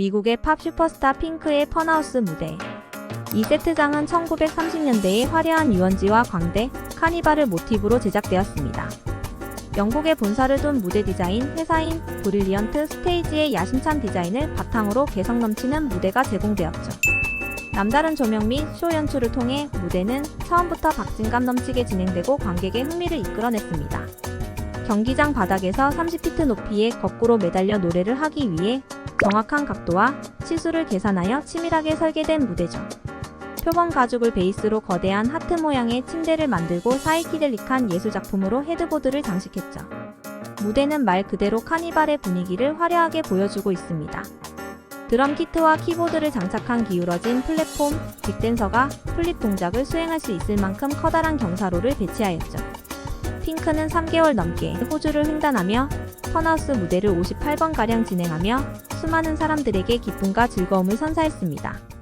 미국의 팝 슈퍼스타 핑크의 펀하우스 무대. 이 세트장은 1930년대의 화려한 유원지와 광대, 카니발을 모티브로 제작되었습니다. 영국의 본사를 둔 무대 디자인 회사인 브릴리언트 스테이지의 야심찬 디자인을 바탕으로 개성 넘치는 무대가 제공되었죠. 남다른 조명 및 쇼 연출을 통해 무대는 처음부터 박진감 넘치게 진행되고 관객의 흥미를 이끌어냈습니다. 경기장 바닥에서 30피트 높이의 거꾸로 매달려 노래를 하기 위해 정확한 각도와 치수를 계산하여 치밀하게 설계된 무대죠. 표범 가죽을 베이스로 거대한 하트 모양의 침대를 만들고 사이키델릭한 예술작품으로 헤드보드를 장식했죠. 무대는 말 그대로 카니발의 분위기를 화려하게 보여주고 있습니다. 드럼 키트와 키보드를 장착한 기울어진 플랫폼, 빅댄서가 플립 동작을 수행할 수 있을 만큼 커다란 경사로를 배치하였죠. 핑크는 3개월 넘게 호주를 횡단하며 펀하우스 무대를 58번가량 진행하며 수많은 사람들에게 기쁨과 즐거움을 선사했습니다.